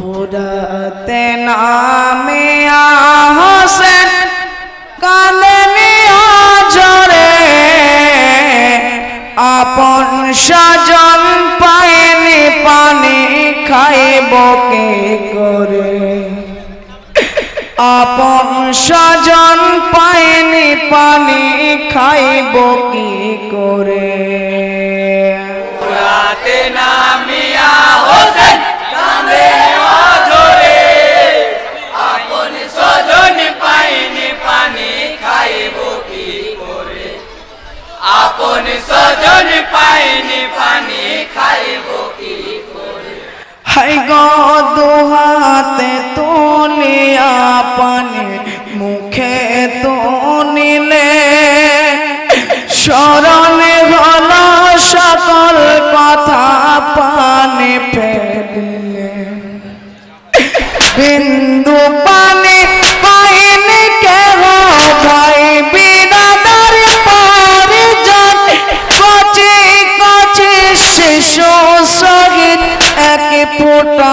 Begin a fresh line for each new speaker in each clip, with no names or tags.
ফুরাতে নামে হোসেন কাঁদনি জরে আপন স্বজন পায়নি পানি খাইব কে করে আপন স্বজন পায়নি পানি খাইব কি করে
রাতে স্বজন পাইনি পানি খাইব
হাই গো দুহাতে তুলিয়া পানি মুখে তো নিলে স্মরণে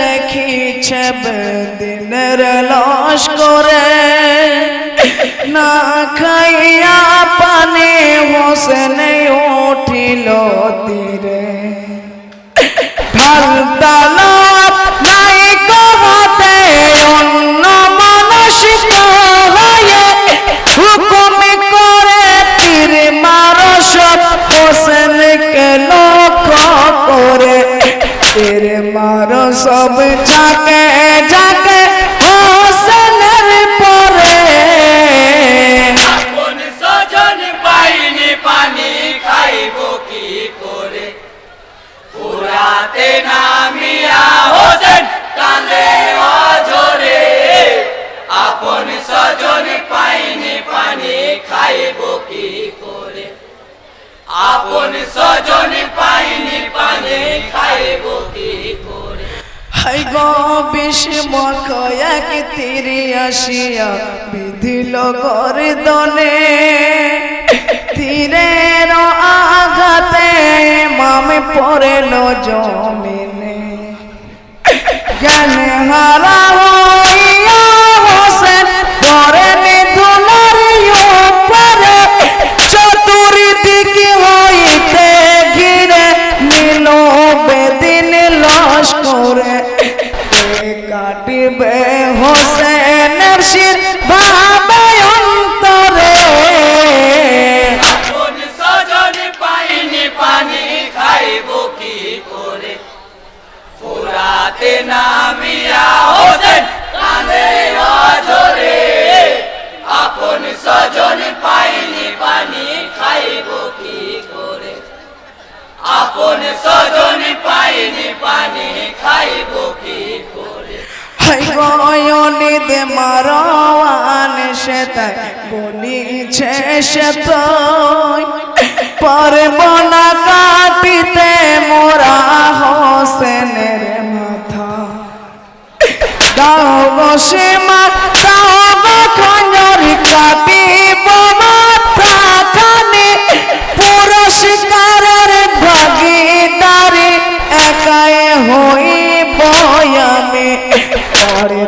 দেখিছে বেদিনের লস করে। না খাইয়া পানি হোসেনে উঠিল তীরে। ঢাল মারো তীরে আসিয়া বিধিল গর্দনে তীরের আঘাতে মামে পড়েল জমিনে। জ্ঞান হারা হইয়া হোসেনের শির ভাবে অন্তরে
স্বজন পাইনি, পানি খাইব কি করে? ফুরাতে নামিয়া হোসেন কাঁদে অঝরে। আপন স্বজন পাইনি, পানি খাইব
দে মারওয়ান, সে তাই বলিছে, সে তুই পারব না কাটিতে মোরা হোসেনের মাথা। দাও গো সে মা দাও খঞ্জর কাটিব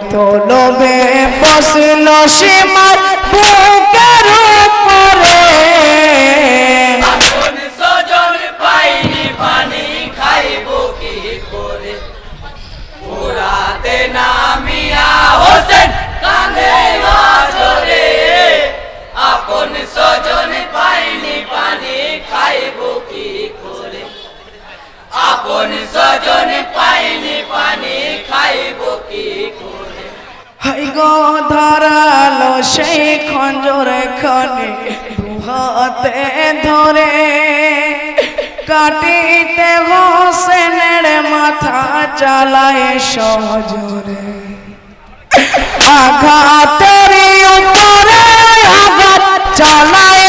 পরে তো লোভে বসল সীমার বুকের উপরে।
স্বজন পাইনি পানি, খাইব কি করে? পুরাতে পাইনি পানি, খাইব কি করে? আপন
গো ধরালো সেই খঞ্জর খনে দুহাত হাতে ধরে। কাটিতে হোসেনের মাথা চালায় সজরে আঘাতের উপরে আঘাত চালায়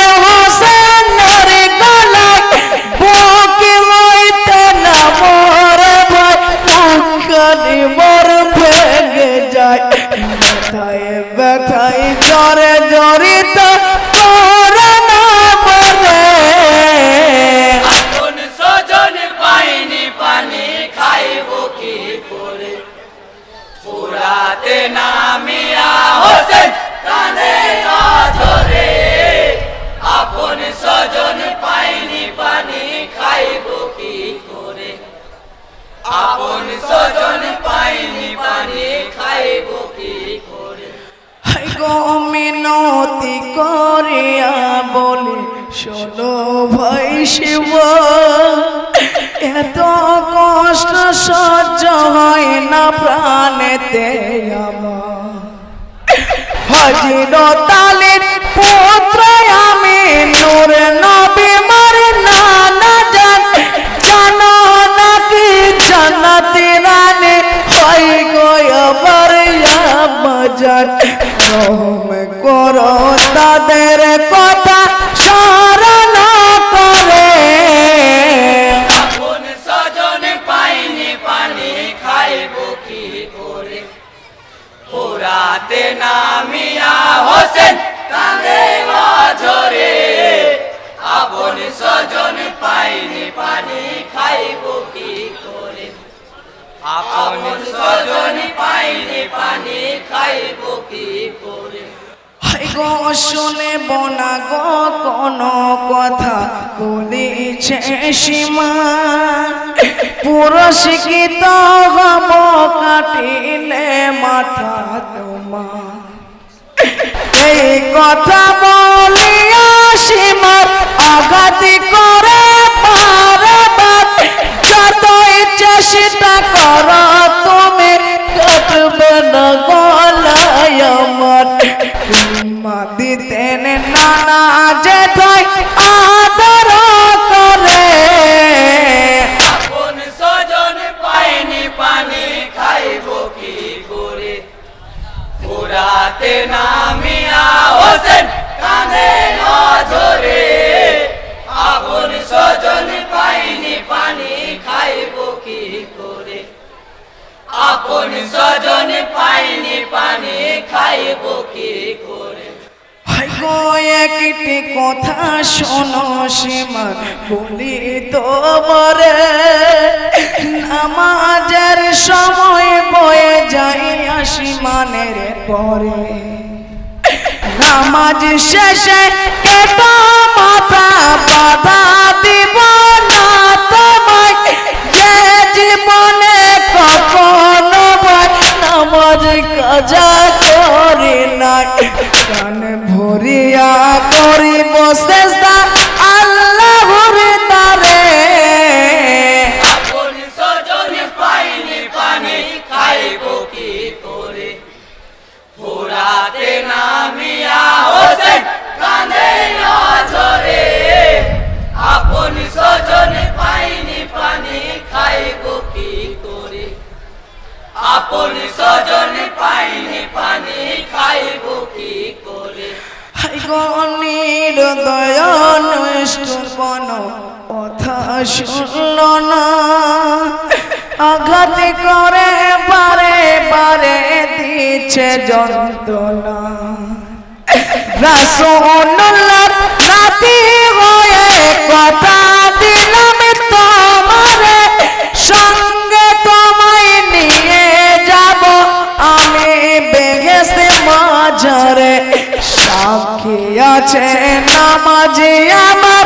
প্রাণেতে আমার হজরতালের পুত্র আমি নূর নবী মার নানা জান জানো নাকি জান্নাতি রানী হই গো আমার মজান রহম করো তাদের কথা শুনে বনা গো কোনো কথা বলেছে সীমা। পুরস্কৃত হব কাটিলে মাথা তোমার। এই কথা বলিয়া সীমার আঘাতি করে কর, তুমি কাটবে না গলায় আমার। মা নানা যেথায় আদর করে।
আপন স্বজন পাইনি পানি, খাইব কি করে পুরাতে নামিয়া হোসেন কাঁদে ঝরে আপন স্বজন পাইনি পানি, খাইব কি করে আপন স্বজন পাইনি পানি, খাইব কি করে
একটি কথা শোনো সীমা, বলি তোমারে, নামাজের সময় বয়ে যাই আসিমানের পরে। নামাজ শেষে কেটা মাথা বাধা আঘাত করে বারে বারে দিচ্ছে যন্ত্রণা। রাতি হয়ে কথা দিলাম সঙ্গে তোমায় নিয়ে যাব আমি বেগেছে মাঝারে। সাক্ষী আছে নামাজি আমার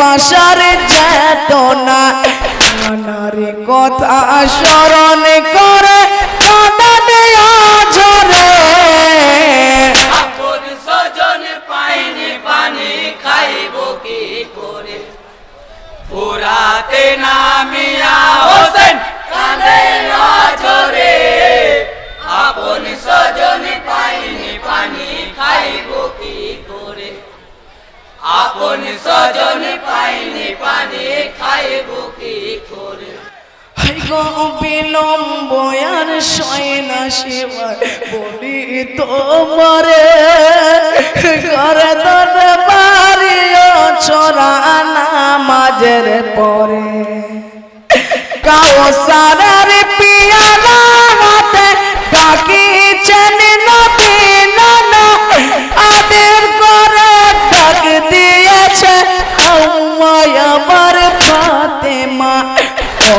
পিপাসার চেতনা নারী কথা স্মরণ
পানি খাইব কি করে?
বলি তোমারে ঘরে তোর বাড়িও চোরা নামাজের পরে। কাউসারের পিয়ালা হাতে ডাকিছেন নবী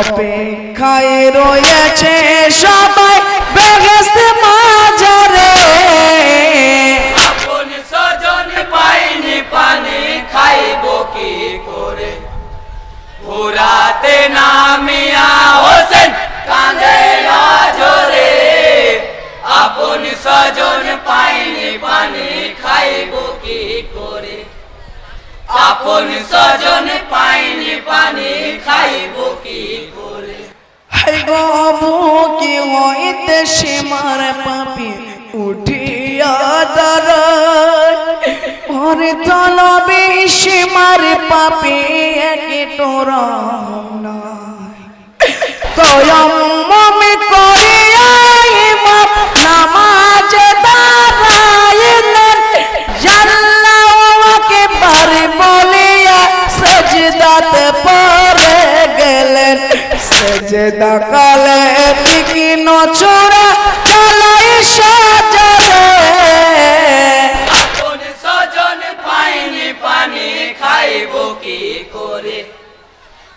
অপেক্ষায় রয়েছে সবাই বেহেস্ত মাঝারে
আপন স্বজন পাইনি পানি খাইব কি করে? ফুরাতে নামিয়া হোসেন কাঁদে নজরে। আপন স্বজন পাইনি পানি খাইব কি করে? আপন স্বজন পাইনি পানি খাইব কি
বুকে হইতে সীমার পাপি উঠিয়া দাঁড়ায়? ওরে তলবে সীমার পাপি একে তোরা নয়। করিয়া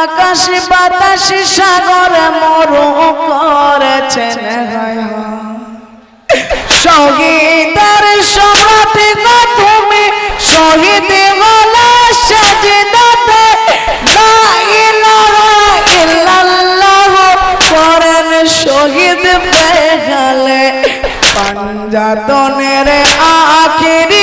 আকাশ বাতাস সাগর মরু করেছেন শহীদের সমাধি গো তুমি শহীদ হলে সাজদাতে করেন শহীদ পাঞ্জাতনের আখিরি